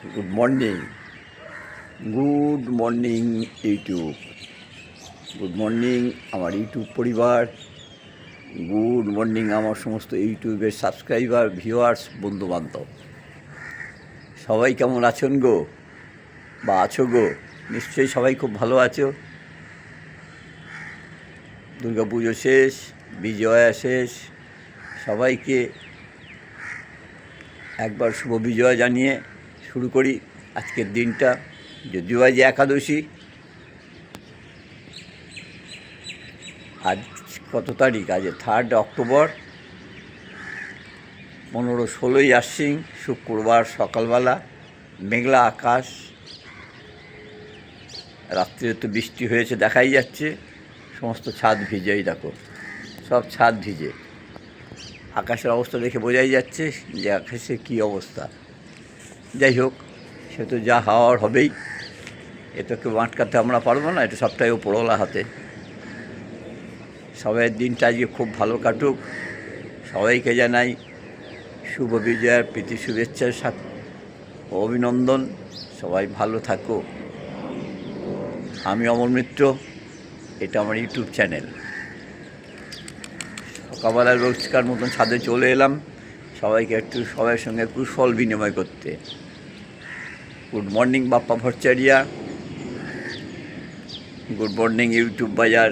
Good morning good morning YouTube good morning আমার YouTube পরিবার. Good morning আমার সমস্ত ইউটিউবের সাবস্ক্রাইবার ভিউয়ার্স বন্ধুবান্ধব। সবাই কেমন আছেন গো? বা আছো গো? নিশ্চয়ই সবাই খুব ভালো আছো। পুজো শেষ, বিজয়া শেষ। সবাইকে একবার শুভ বিজয় জানিয়ে শুরু করি। আজকের দিনটা যদিও আজ একাদশী। আজ কত তারিখ? আজ থার্ড অক্টোবর পনেরো ষোলোই আশ্বিন, শুক্রবার সকালবেলা, মেঘলা আকাশ। রাত্রে তো বৃষ্টি হয়েছে, দেখাই যাচ্ছে। সমস্ত ছাদ ভিজেই দেখো, সব ছাদ ভিজে। আকাশের অবস্থা দেখে বোঝাই যাচ্ছে যে আকাশের কী অবস্থা। যাই হোক, সে তো যা হওয়ার হবেই। এ তো কেউ আটকাতে আমরা পারব না, এটা সবটাই ওপরওয়ালা হাতে। সবাইয়ের দিনটা আজকে খুব ভালো কাটুক। সবাইকে জানাই শুভ বিজয়ার প্রীতি শুভেচ্ছার সাথে অভিনন্দন। সবাই ভালো থাকো। আমি অমর মিত্র, এটা আমার ইউটিউব চ্যানেল। সকালবেলায় রোজকার মতন ছাদে চলে এলাম। সবাইকে একটু সবার সঙ্গে কুশল বিনিময় করতে। Good morning Bappa Bhattacharya. Good morning YouTube বাজার।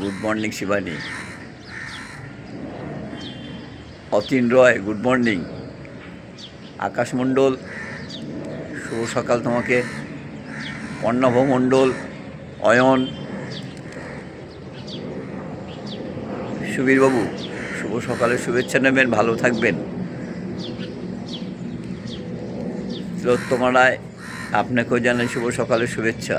Good morning Shivani. Atin Roy good morning Akash Mondal, শুভ সকাল তোমাকে। অর্ণভ মণ্ডল, অয়ন। সুবীরবাবু শুভ সকালে শুভেচ্ছা নেবেন, ভালো থাকবেন। তিলোত্তমা রায় আপনাকেও জানাই শুভ সকালে শুভেচ্ছা।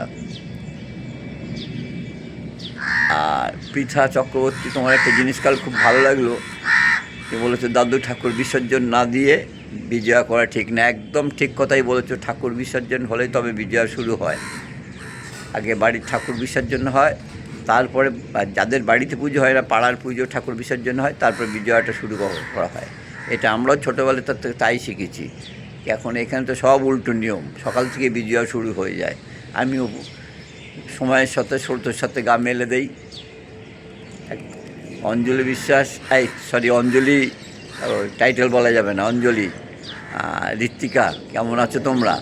আর পৃথা চক্রবর্তী, তোমার একটা জিনিস কাল খুব ভালো লাগল। যে বলেছ, দাদু, ঠাকুর বিসর্জন না দিয়ে বিজয়া করা ঠিক না। একদম ঠিক কথাই বলেছ, ঠাকুর বিসর্জন হলেই তবে বিজয়া শুরু হয়। আগে বাড়ির ঠাকুর বিসর্জন হয় তারপরে যাদের বাড়িতে পুজো হয় না পাড়ার পুজো, ঠাকুর বিসর্জন হয়, তারপরে বিজয়াটা শুরু করা হয়। এটা আমরাও ছোটোবেলা তার তাই শিখেছি। এখন এখানে তো সব উল্টো নিয়ম, সকাল থেকে বিজয়া শুরু হয়ে যায়। আমিও সময়ের সাথে, স্রোতের সাথে গা মেলে দেই। অঞ্জলি বিশ্বাস, এই সরি অঞ্জলি টাইটেল বলা যাবে না, অঞ্জলি। ঋত্বিকা, কেমন আছো তোমরা?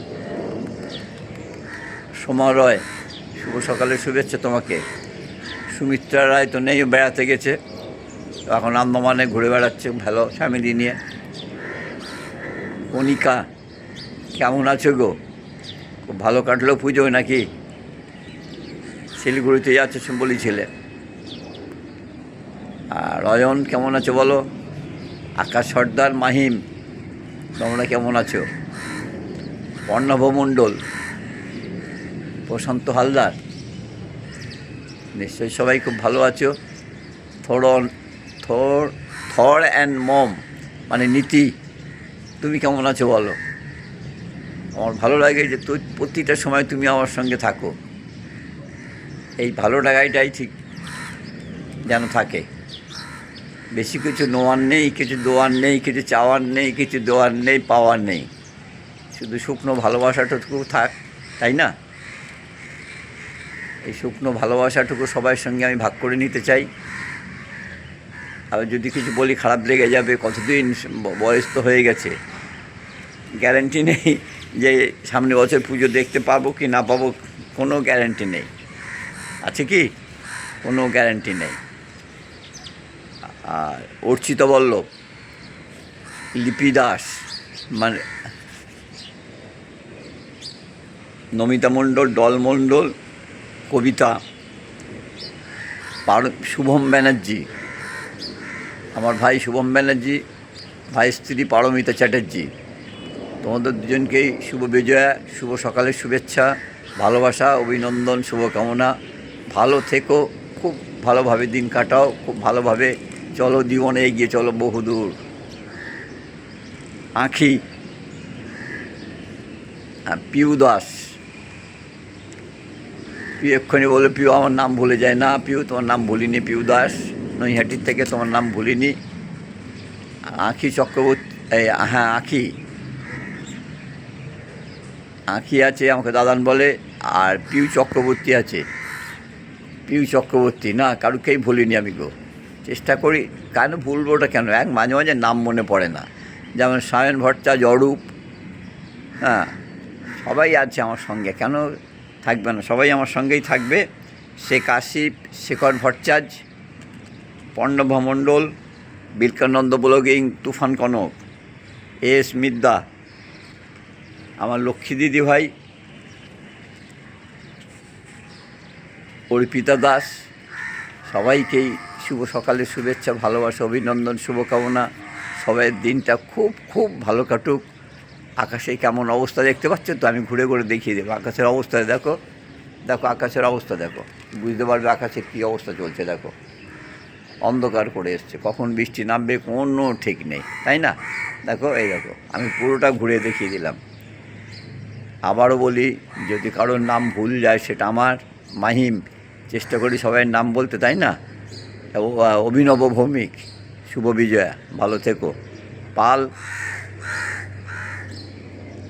সোমা রয়, শুভ সকালের শুভেচ্ছা তোমাকে। সুমিত্রা রায় তো নেই বেড়াতে গেছে। এখন আন্দামানে ঘুরে বেড়াচ্ছে ভালো ফ্যামিলি নিয়ে। কণিকা, কেমন আছো গো? খুব ভালো কাটলো পুজো নাকি? শিলিগুড়িতে যাচ্ছে বলেছিলে আর অয়ন কেমন আছো বলো? আকাশ সর্দার, মাহিম, তোমরা কেমন আছো? অর্ণব মণ্ডল, প্রশান্ত হালদার। নিশ্চয়ই সবাই খুব ভালো আছো। থর থর থর অ্যান্ড মম মানে নীতি। তুমি কেমন আছো বলো? আমার ভালো লাগে যে তুই প্রতিটা সময় তুমি আমার সঙ্গে থাকো। এই ভালো লাগাইটাই ঠিক যেন থাকে। বেশি কিছু নোয়ার নেই, কিছু দোয়ার নেই, কিছু চাওয়ার নেই, কিছু দেওয়ার নেই, পাওয়ার নেই। শুধু শুকনো ভালোবাসাটুকু থাক, তাই না? এই শুকনো ভালোবাসাটুকু সবার সঙ্গে আমি ভাগ করে নিতে চাই। আর যদি কিছু বলি, খারাপ লেগে যাবে, কতদিন বয়স তো হয়ে গেছে। গ্যারেন্টি নেই যে সামনে বছর পুজো দেখতে পাবো কি না পাবো, কোনো গ্যারেন্টি নেই। আছে কি? কোনো গ্যারেন্টি নেই। আর অর্চিত বল্লভ, লিপি দাস মানে নমিতা মণ্ডল, ডল মণ্ডল কবিতা। পার শুভম ব্যানার্জি। আমার ভাই শুভম ব্যানার্জি, ভাই স্ত্রী পারমিতা চ্যাটার্জি। তোমাদের দুজনকেই শুভ বিজয়া, শুভ সকালের শুভেচ্ছা, ভালোবাসা, অভিনন্দন, শুভকামনা। ভালো থেকো, খুব ভালোভাবে দিন কাটাও, খুব ভালোভাবে চলো জীবনে এগিয়ে চলো বহুদূর। আঁখি পিউ দাস পিউ এক্ষুনি বলে, পিউ, আমার নাম ভুলে যায় না, পিউ। তোমার নাম ভুলিনি, পিউ দাস। নৈহাটির থেকে তোমার নাম ভুলিনি। আঁখি চক্রবর্তী হ্যাঁ আঁখি। আঁকি আছে, আমাকে দাদান বলে, আর পিউ চক্রবর্তী আছে। পিউ চক্রবর্তী, না, কারুকেই ভুলিনি আমি গো। চেষ্টা করি, কেন ভুলবো ওটা কেন? এক, মাঝে মাঝে নাম মনে পড়ে না। যেমন সায়ন ভট্টাচার্য, অরূপ হ্যাঁ সবাই আছে আমার সঙ্গে। কেন থাকবে না। সবাই আমার সঙ্গেই থাকবে। শেখ আসিফ শেখর ভট্টাচার্য পণ্ডভ মণ্ডল বিলকানন্দ ব্লগিং, তুফান কনক, এস মিদ্দা, আমার লক্ষ্মী দিদি ভাই, অর্পিতা দাস, সবাইকেই শুভ সকালের শুভেচ্ছা, ভালোবাসা, অভিনন্দন, শুভকামনা। সবাই দিনটা খুব খুব ভালো কাটুক। আকাশে কেমন অবস্থা দেখতে পাচ্ছ তো? আমি ঘুরে ঘুরে দেখিয়ে দেবো। আকাশের অবস্থা দেখো। দেখো, আকাশের অবস্থা দেখো। বুঝতে পারবে আকাশের কী অবস্থা চলছে, দেখো। অন্ধকার করে এসছে। কখন বৃষ্টি নামবে কোনো ঠিক নেই, তাই না? দেখো, এই দেখো, আমি পুরোটা ঘুরে দেখিয়ে দিলাম। আবারও বলি, যদি কারোর নাম ভুল যায়, সেটা আমার মাহিম। চেষ্টা করি সবাই নাম বলতে, তাই না? অভিনব ভৌমিক। শুভ বিজয়া। ভালো থেকো। পাল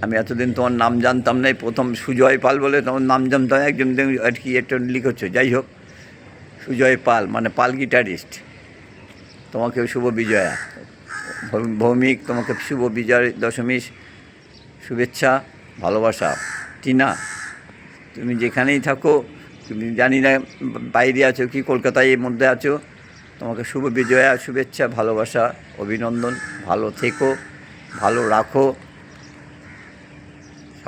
আমি এতদিন তোমার নাম জানতাম না প্রথম সুজয় পাল বলে তোমার নাম জানতাম একজন আর কি একটা লিখেছ। যাই হোক, সুজয় পাল মানে পাল গিটারিস্ট। তোমাকে শুভ বিজয়া। ভৌমিক, তোমাকে শুভ বিজয় দশমীর শুভেচ্ছা, ভালোবাসা। টিনা, তুমি যেখানেই থাকো, তুমি জানি না বাইরে আছো কি, কলকাতায় এর মধ্যে আছো, তোমাকে শুভ বিজয়া, শুভেচ্ছা, ভালোবাসা, অভিনন্দন। ভালো থেকো, ভালো রাখো।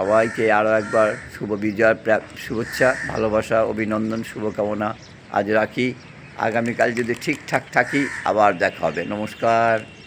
সবাইকে আরও একবার শুভ বিজয়ের শুভেচ্ছা, ভালোবাসা, অভিনন্দন, শুভকামনা। আজ রাখি। আগামীকাল যদি ঠিকঠাক থাকি, আবার দেখা হবে। নমস্কার।